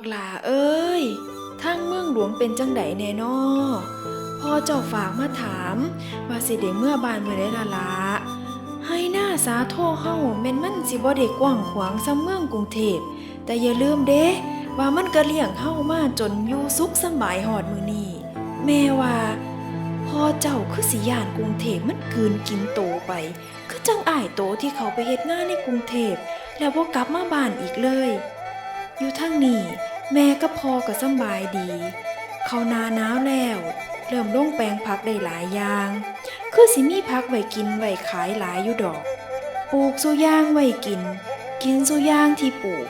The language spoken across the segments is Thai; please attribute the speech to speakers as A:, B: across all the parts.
A: กหลาเอ้ยทางเมืองหลวงเป็นจังไดแน่นอพ่อเจ้าฝากมาถาม ว่าสิเด็เมื่อบานเมื่อได้ละละให้หน้าสาโทเฮาแม่นมันสิบ่ได้กกว้างขวางซ้ำเมืองกรุงเทพแต่อย่าลืมเด้ว่ามันก็เลี้ยงเฮามาจนอยู่สุขสบายหอดมือนี้แม่ว่าพ่อเจ้าคือสิยานกรุงเทพมันกืนกินโตไป คือจังอ้ายโตที่เขาไปเฮ็ดงานในกรุงเทพแล้วบ่กลับมาบ้านอีกเลย อยู่ทางนี้ แม่ก็พอก็สบายดี เขานาหนาวแล้ว เริ่มลงแปลงผักได้หลายอย่าง คือสิมีผักไว้กินไว้ขายหลายอยู่ดอก ปลูกสุย่างไว้กิน กินสุย่างที่ปลูก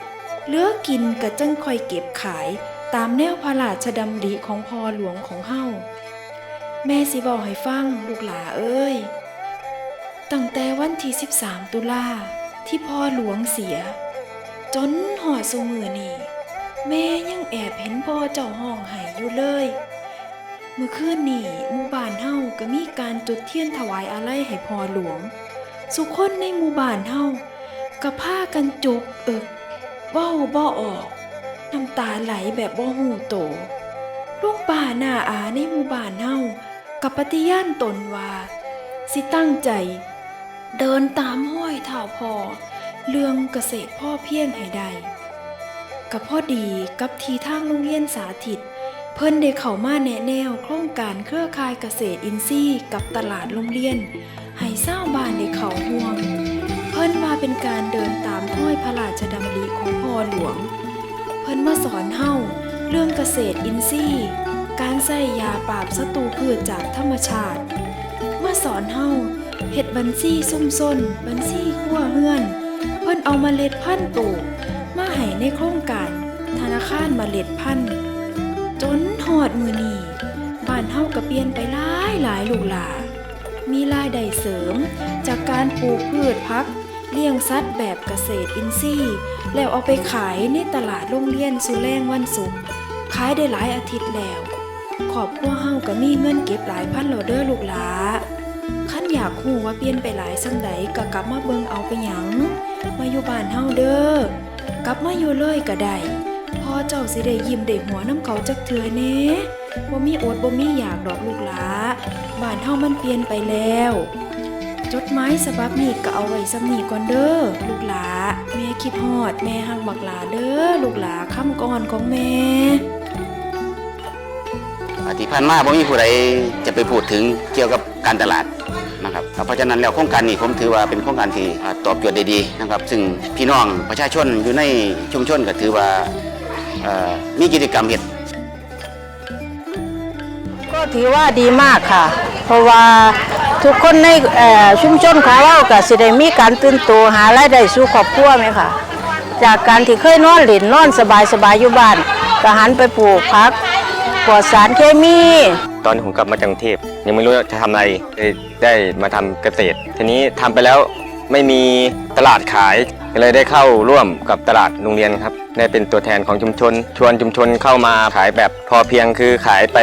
A: เหลือกินก็จังคอยเก็บขายตามแนวพระราชดำริของพ่อหลวงของเฮาแม่สิบอกให้ฟังลูกหลาเอ้ย ตั้งแต่วันที่ 13 ตุลาที่พ่อหลวงเสีย จนหอดสูมือนี่ แม่ยังแอบเห็นพ่อเจ้าห้องไห้อยู่เลย เมื่อคืนนี่หมู่บ้านเฮาก็มีการจุดเทียนถวายอาลัยให้พ่อหลวง สุคนในหมู่บ้านเฮาก็พากันจุกเอิกเว้าบ่ออก น้ำตาไหลแบบบ่หูโตลุงป่าหน้าอาในหมู่บ้านเฮากับปฏิญาณตนว่าสิตั้งใจ เดินตามห้อยเท่าพอ เรื่องเกษตรพ่อเพียงให้ได้ กับพ่อดีกับทีทางโรงเรียนสาธิต เพิ่นได้เข้ามาแนะแนวโครงการเครือข่ายเกษตรอินทรีย์กับตลาดโรงเรียน ให้เศร้าบ้านได้เข้าห่วง เพิ่นมาเป็นการเดินตามห้อยพระราชดำริของพ่อหลวง เพิ่นมาสอนเฮาเรื่องเกษตรอินทรีย์ การใส่ยาปราบศัตรูพืชจากธรรมชาติ มาสอนเฮาเฮ็ดบัญชีซุ่มซนบัญชีขั้วเฮือน เพิ่นเอามาเล็ดพันธุ์ปลูก มาให้ในโครงการ ธนาคารเมล็ดพันธุ์จนหอดมือนีบ้านเฮาก็เปลี่ยนไปหลายหลายลูกหลา มีรายได้เสริม จากการปลูกพืชพัก เลี้ยงสัตว์แบบเกษตรอินทรีย์ แล้วเอาไปขายในตลาดโรงเรียนสุแรงวันศุกร์ขายได้หลายอาทิตย์แล้วขอบครัวเฮาก็มีเงินเก็บหลายพันโลเดอร์ลูกหลาคันอยากฮู้ว่าเปลี่ยนไปหลายสังใดก็กลับมาเบิงเอาไปหยังมาอยู่บ้านเฮาเด้อ กลับมาอยู่เลยก็ได้พ่อเจ้าสิได้ยิ้มได้หัวน้ำเขาจักเถื่อแหน่บ่มีอดบ่มีอยากดอกลูกหลาบ้านเฮามันเปลี่ยนไปแล้ว จดหมายฉบับนี้ก็เอาไว้สำนีก่อนเด้อลูกหลาแม่คิดฮอด แม่หักบักหลาเด้อลูกหลาคำก่อนของแม่
B: อาที่ผ่านมาผมมีผู้ใดจะไปพูดถึงเกี่ยวกับการตลาด นะครับเพราะฉะนั้นแล้วโครงการนี้ผมถือว่าเป็นโครงการที่ตอบโจทย์ได้ดีนะครับซึ่งพี่น้องประชาชนอยู่ในชุมชนก็ถือว่ามีกิจกรรมเห็ด
C: ก็ถือว่าดีมากค่ะ เพราะว่าทุกคนในชุมชนของเราก็สิได้มีการตื่นตัวหารายได้สู่ครอบครัวไหมค่ะ จากการที่เคยนอนหลินนอนสบายสบายอยู่บ้านก็หันไปปลูกพักปลอดสารเคมี
D: ตอนที่ผมกลับมาจากกรุงเทพยังไม่รู้จะทำอะไรเลยได้มาทำเกษตร ทีนี้ทำไปแล้วไม่มีตลาดขายก็เลยได้เข้าร่วมกับตลาดโรงเรียนครับได้เป็นตัวแทนของชุมชน ชวนชุมชนเข้ามาขายแบบพอเพียงคือขายไป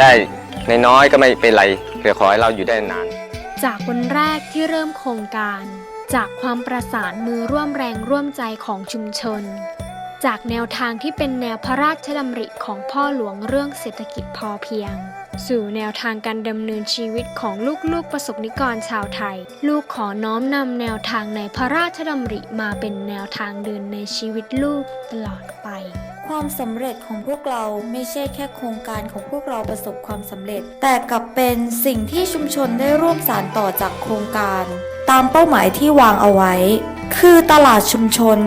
D: ได้ในน้อยก็ไม่เป็นไรเพื่อขอให้เราอยู่ได้นาน
E: จากวันแรกที่เริ่มโครงการ จากความประสานมือร่วมแรงร่วมใจของชุมชน จากแนวทางที่เป็นแนวพระราชดำริของพ่อหลวงเรื่องเศรษฐกิจพอเพียง สู่แนวทางการดำเนินชีวิตของลูกๆประสบนิกรชาวไทย ลูกขอน้อมนำแนวทางในพระราชดำริมาเป็นแนวทางเดินในชีวิตลูกตลอดไป
F: ความสำเร็จของพวกเราไม่ใช่แค่โครงการของพวกเราประสบความสำเร็จ แต่กลับเป็นสิ่งที่ชุมชนได้ร่วมสานต่อจากโครงการ ตามเป้าหมายที่วางเอาไว้ คือตลาดชุมชน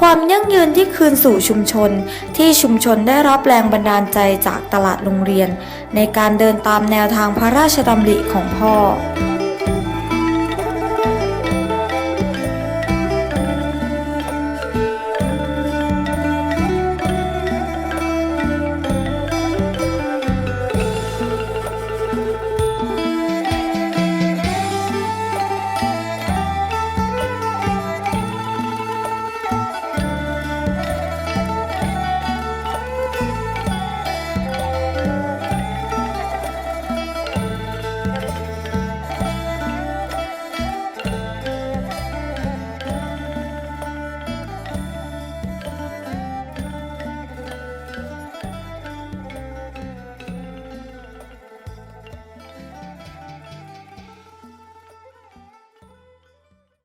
F: ความยั่งยืนที่คืนสู่ชุมชน ที่ชุมชนได้รับแรงบันดาลใจจากตลาดโรงเรียน ในการเดินตามแนวทางพระราชดำริของพ่อ